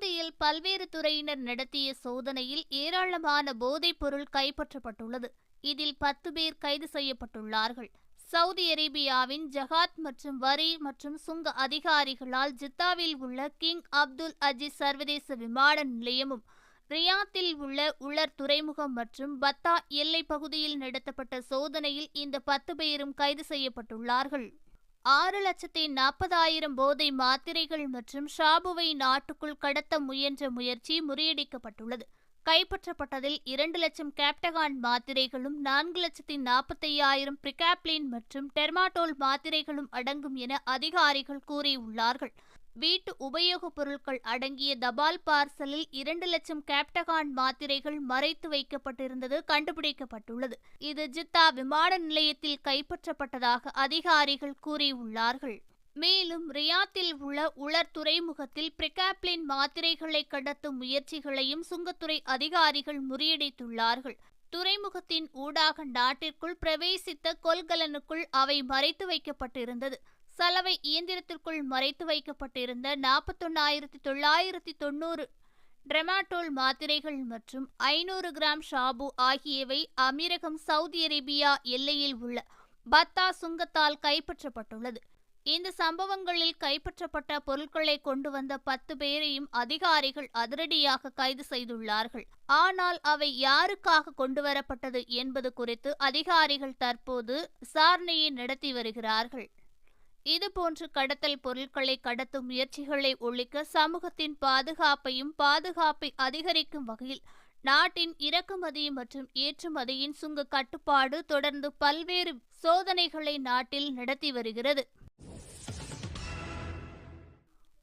பகுதியில் பல்வேறு துறையினர் நடத்திய சோதனையில் ஏராளமான போதைப் பொருள் கைப்பற்றப்பட்டுள்ளது. இதில் பத்து பேர் கைது செய்யப்பட்டுள்ளார்கள். சவுதி அரேபியாவின் ஜஹாத் மற்றும் வரி மற்றும் சுங்க அதிகாரிகளால் ஜித்தாவில் உள்ள கிங் அப்துல் அஜீஸ் சர்வதேச விமான நிலையமும் ரியாத்தில் உள்ள உலர் துறைமுகம் மற்றும் பத்தா எல்லை பகுதியில் நடத்தப்பட்ட சோதனையில் இந்த பத்து பேரும் கைது செய்யப்பட்டுள்ளார்கள். ஆறு லட்சத்தி நாற்பதாயிரம் போதை மாத்திரைகள் மற்றும் ஷாபுவை நாட்டுக்குள் கடத்த முயன்ற முயற்சி முறியடிக்கப்பட்டுள்ளது. கைப்பற்றப்பட்டதில் இரண்டு லட்சம் கேப்டகான் மாத்திரைகளும் நான்கு லட்சத்தி நாற்பத்தையாயிரம் பிரிகாப்ளின் மற்றும் டெர்மாட்டோல் மாத்திரைகளும் அடங்கும் என அதிகாரிகள் கூறியுள்ளார்கள். வீட்டு உபயோகப் பொருட்கள் அடங்கிய தபால் பார்சலில் இரண்டு லட்சம் கேப்டகான் மாத்திரைகள் மறைத்து வைக்கப்பட்டிருந்தது கண்டுபிடிக்கப்பட்டுள்ளது. இது ஜித்தா விமான நிலையத்தில் கைப்பற்றப்பட்டதாக அதிகாரிகள் கூறியுள்ளார்கள். மேலும் ரியாத்தில் உள்ள உலர் துறைமுகத்தில் பிரிகாப்ளின் மாத்திரைகளை கடத்தும் முயற்சிகளையும் சுங்கத்துறை அதிகாரிகள் முறியடித்துள்ளார்கள். துறைமுகத்தின் ஊடாக நாட்டிற்குள் பிரவேசித்த கொள்கலனுக்குள் அவை மறைத்து வைக்கப்பட்டிருந்தது. சலவை இயந்திரத்திற்குள் மறைத்து வைக்கப்பட்டிருந்த நாற்பத்தொன்னாயிரத்தி தொள்ளாயிரத்தி தொண்ணூறு ட்ரெமாட்டோல் மாத்திரைகள் மற்றும் ஐநூறு கிராம் ஷாபு ஆகியவை அமீரகம் சவுதி அரேபியா எல்லையில் உள்ள பத்தா சுங்கத்தால் கைப்பற்றப்பட்டுள்ளது. இந்த சம்பவங்களில் கைப்பற்றப்பட்ட பொருட்களை கொண்டு வந்த பத்து பேரையும் அதிகாரிகள் அதிரடியாக கைது செய்துள்ளார்கள். ஆனால் அவை யாருக்காக கொண்டு வரப்பட்டது என்பது குறித்து அதிகாரிகள் தற்போது விசாரணையை நடத்தி வருகிறார்கள். இதுபோன்று கடத்தல் பொருட்களை கடத்தும் முயற்சிகளை ஒழிக்க சமூகத்தின் பாதுகாப்பையும் பாதுகாப்பை அதிகரிக்கும் வகையில் நாட்டின் இறக்குமதி மற்றும் ஏற்றுமதியின் சுங்க கட்டுப்பாடு தொடர்ந்து பல்வேறு சோதனைகளை நாட்டில் நடத்தி வருகிறது.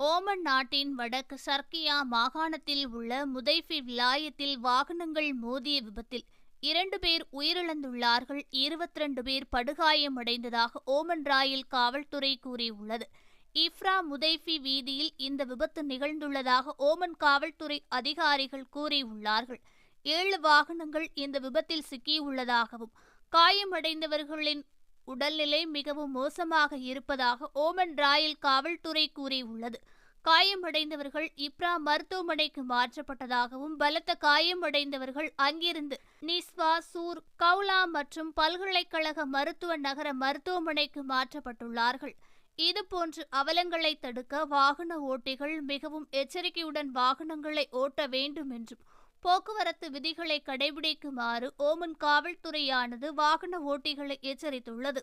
ஓமன் நாட்டின் வடக்கு சர்க்கியா மாகாணத்தில் உள்ள முதைஃபி விலாயத்தில் வாகனங்கள் மோதிய விபத்தில் இரண்டு பேர் உயிரிழந்துள்ளார்கள். இருபத்தி ரெண்டு பேர் படுகாயமடைந்ததாக ஓமன் ராயில் காவல்துறை கூறியுள்ளது. இஃப்ரா முதைஃபி வீதியில் இந்த விபத்து நிகழ்ந்துள்ளதாக ஓமன் காவல்துறை அதிகாரிகள் கூறியுள்ளார்கள். ஏழு வாகனங்கள் இந்த விபத்தில் சிக்கியுள்ளதாகவும் காயமடைந்தவர்களின் உடல்நிலை மிகவும் மோசமாக இருப்பதாக ஓமன் ராயல் காவல்துறை கூறியுள்ளது. காயமடைந்தவர்கள் இப்ரா மருத்துவமனைக்கு மாற்றப்பட்டதாகவும் பலத்த காயமடைந்தவர்கள் அங்கிருந்து நிஸ்வா சூர் கவுலா மற்றும் பல்கலைக்கழக மருத்துவ நகர மருத்துவமனைக்கு மாற்றப்பட்டுள்ளார்கள். இதுபோன்று அவலங்களை தடுக்க வாகன ஓட்டிகள் மிகவும் எச்சரிக்கையுடன் வாகனங்களை ஓட்ட வேண்டும் என்றும் போக்குவரத்து விதிகளை கடைபிடிக்குமாறு ஓமன் காவல்துறையானது வாகன ஓட்டிகளை எச்சரித்துள்ளது.